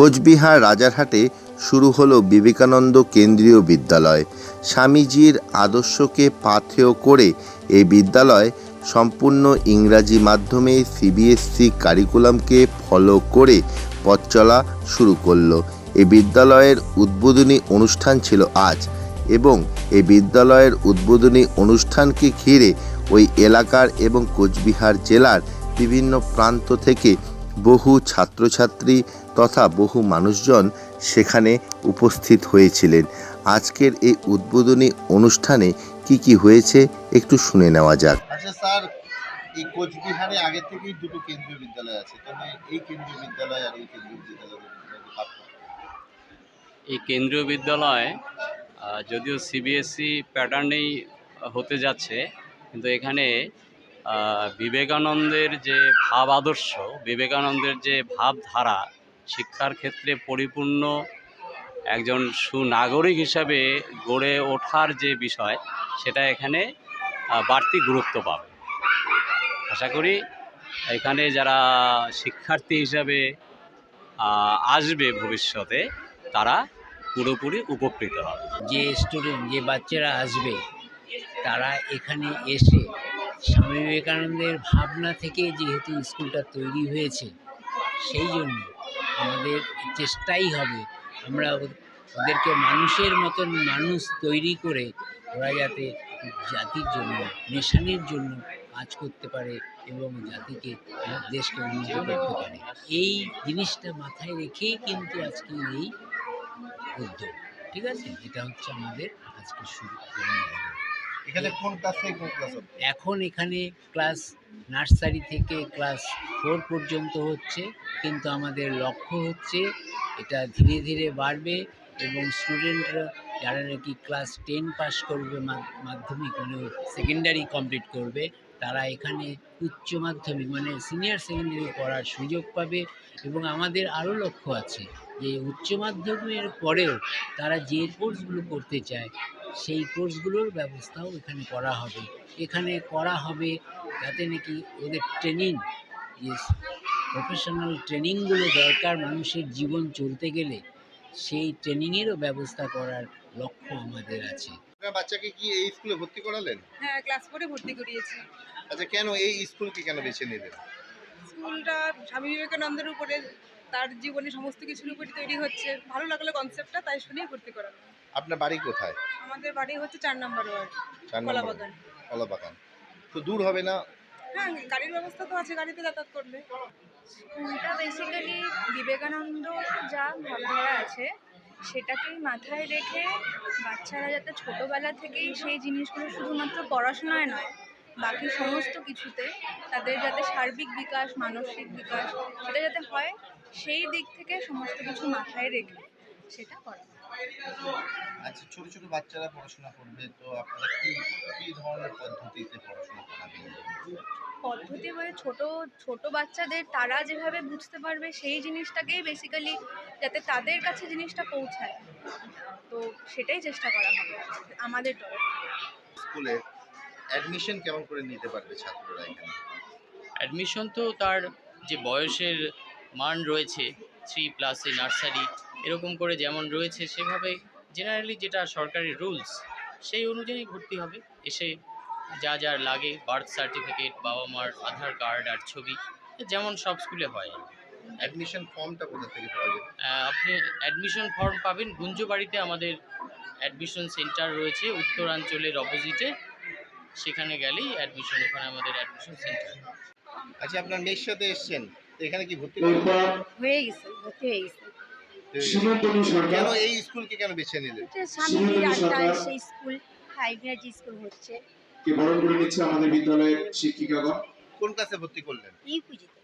কোচবিহার রাজারহাটে শুরু হলো বিবেকানন্দ কেন্দ্রীয় বিদ্যালয়। স্বামীজির আদর্শকে পাথেয় করে এই বিদ্যালয় সম্পূর্ণ ইংরাজি মাধ্যমে সিবিএসসি কারিকুলামকে ফলো করে পথ চলা শুরু করল। এই বিদ্যালয়ের উদ্বোধনী অনুষ্ঠান ছিল আজ এবং এই বিদ্যালয়ের উদ্বোধনী অনুষ্ঠানকে ঘিরে ওই এলাকার এবং কোচবিহার জেলার বিভিন্ন প্রান্ত থেকে বহু ছাত্রছাত্রী তথা বহু মানুষজন সেখানে উপস্থিত হয়েছিলেন। আজকের এই উদ্বোধনী অনুষ্ঠানে কি কি হয়েছে একটু শুনে নেওয়া যাক। আচ্ছা স্যার এই কোচবিহারে আগে থেকেই দুটো কেন্দ্রীয় বিদ্যালয় আছে তবে এই কেন্দ্রীয় বিদ্যালয় আর এই কেন্দ্রীয় বিদ্যালয়ের এই কেন্দ্রীয় বিদ্যালয় যদিও সিবিএসসি প্যাটার্নেই হতে যাচ্ছে কিন্তু এখানে বিবেকানন্দের যে ভাব আদর্শ, বিবেকানন্দের যে ভাবধারা, শিক্ষার ক্ষেত্রে পরিপূর্ণ একজন সুনাগরিক হিসাবে গড়ে ওঠার যে বিষয়, সেটা এখানে বাড়তি গুরুত্ব পাবে। আশা করি এখানে যারা শিক্ষার্থী হিসাবে আসবে ভবিষ্যতে, তারা পুরোপুরি উপকৃত হবে। যে স্টুডেন্ট যে বাচ্চারা আসবে, তারা এখানে এসে স্বামী বিবেকানন্দের ভাবনা থেকে যেহেতু স্কুলটা তৈরি হয়েছে, সেই জন্য আমাদের চেষ্টাই হবে আমরা ওদেরকে মানুষের মতন মানুষ তৈরি করে ওরা যাতে জাতির জন্য, নেশানের জন্য কাজ করতে পারে এবং জাতিকে দেশকে উন্নত করতে পারে। এই জিনিসটা মাথায় রেখেই কিন্তু আজকে এই উদ্যোগ, ঠিক আছে? এটা হচ্ছে আমাদের আজকে শুরু। এখানে এখন ক্লাস নার্সারি থেকে ক্লাস ফোর পর্যন্ত হচ্ছে, কিন্তু আমাদের লক্ষ্য হচ্ছে এটা ধীরে ধীরে বাড়বে এবং স্টুডেন্টরা যারা নাকি ক্লাস টেন পাস করবে মাধ্যমিক মানে সেকেন্ডারি কমপ্লিট করবে, তারা এখানে উচ্চ মাধ্যমিক মানে সিনিয়র সেকেন্ডারি পড়ার সুযোগ পাবে এবং আমাদের আরও লক্ষ্য আছে যে উচ্চ মাধ্যমিকের পরেও তারা যে কোর্সগুলো করতে চায় সেই কোর্সগুলোর ব্যবস্থাও এখানে করা হবে। এখানে করা হবে যাতে নাকি ওদের ট্রেনিং যে প্রফেশনাল ট্রেনিংগুলো দরকার মানুষের জীবন চলতে গেলে। সেই ট্রেনিংয়েরও ব্যবস্থা করার লক্ষ্য আমাদের আছে। আপনার বাচ্চাকে কি এই স্কুলে ভর্তি করালেন? হ্যাঁ ক্লাস ফোরে ভর্তি করিয়েছি। আচ্ছা কেন এই স্কুলকে কেন বেছে নিলেন? স্কুলটা স্বামী বিবেকানন্দের উপরে তার জীবনে সমস্ত কিছুর উপরে তৈরি হচ্ছে। ভালো লাগল কনসেপ্টটা তাই শুনেই ভর্তি করা আপনার বাড়ি কোথায়? আমাদের বাড়ি হচ্ছে চার নম্বর ওয়ার্ড চার নম্বর কলাবাগান। কলাবাগান। তো দূর হবে না? হ্যাঁ গাড়ির ব্যবস্থা তো আছে গাড়িতে যাতায়াত করবে স্কুলটা বেসিক্যালি বিবেকানন্দ যা ভাবধারা আছে সেটাকেই মাথায় রেখে বাচ্চারা যাতে ছোটোবেলা থেকেই সেই জিনিসগুলো শুধুমাত্র পড়াশোনায় নয় বাকি সমস্ত কিছুতে তাদের যাতে সার্বিক বিকাশ মানসিক বিকাশ সেটা যাতে হয় সেই দিক থেকে সমস্ত কিছু মাথায় রেখে সেটা করা। আচ্ছা ছোট ছোট বাচ্চারা পড়াশোনা করবে তো আপনারা কি কি ধরনের পদ্ধতিতে পড়াশোনা করাবেন? পদ্ধতি বলে ছোট ছোট বাচ্চাদের তারা যেভাবে বুঝতে পারবে সেই জিনিসটাকেই বেসিক্যালি যাতে তাদের কাছে জিনিসটা পৌঁছায়। তো সেটাই চেষ্টা করা হবে আমাদের তরফ থেকে। স্কুলে অ্যাডমিশন কেমন করে নিতে পারবে ছাত্ররা এখানে? অ্যাডমিশন তো তার যে বয়সের মান রয়েছে থ্রি প্লাসে নার্সারি এরকম করে যেমন রয়েছে সেভাবে জেনারেলি যেটা সরকারি রুলস সেই অনুযায়ী ভর্তি হবে। এসে যা যা লাগে বার্থ সার্টিফিকেট বাবা মার আধার কার্ড আর ছবি যেমন সব স্কুলে হয়। অ্যাডমিশন ফর্মটা কোথা থেকে পাওয়া যাবে আপনি অ্যাডমিশন ফর্ম পাবেন গুঞ্জবাড়িতে আমাদের অ্যাডমিশন সেন্টার রয়েছে উত্তরাঞ্চলের অপোজিটে সেখানে গেলেই অ্যাডমিশন ওখানে আমাদের অ্যাডমিশন সেন্টার আচ্ছা আপনার মেয়ের সাথে এসছেন। তো এখানে কি ভর্তি হয়ে গেছে ভর্তি হয়ে গেছে। কেন এই স্কুলকে কেন বেছে নিলেন? সেই স্কুল হাই ইংরাজি স্কুল হচ্ছে। কে বরণ করে নিচ্ছে আমাদের বিদ্যালয়ের শিক্ষিকাগণ। কোন ক্লাসে ভর্তি করলেন? ইউপিজিতে।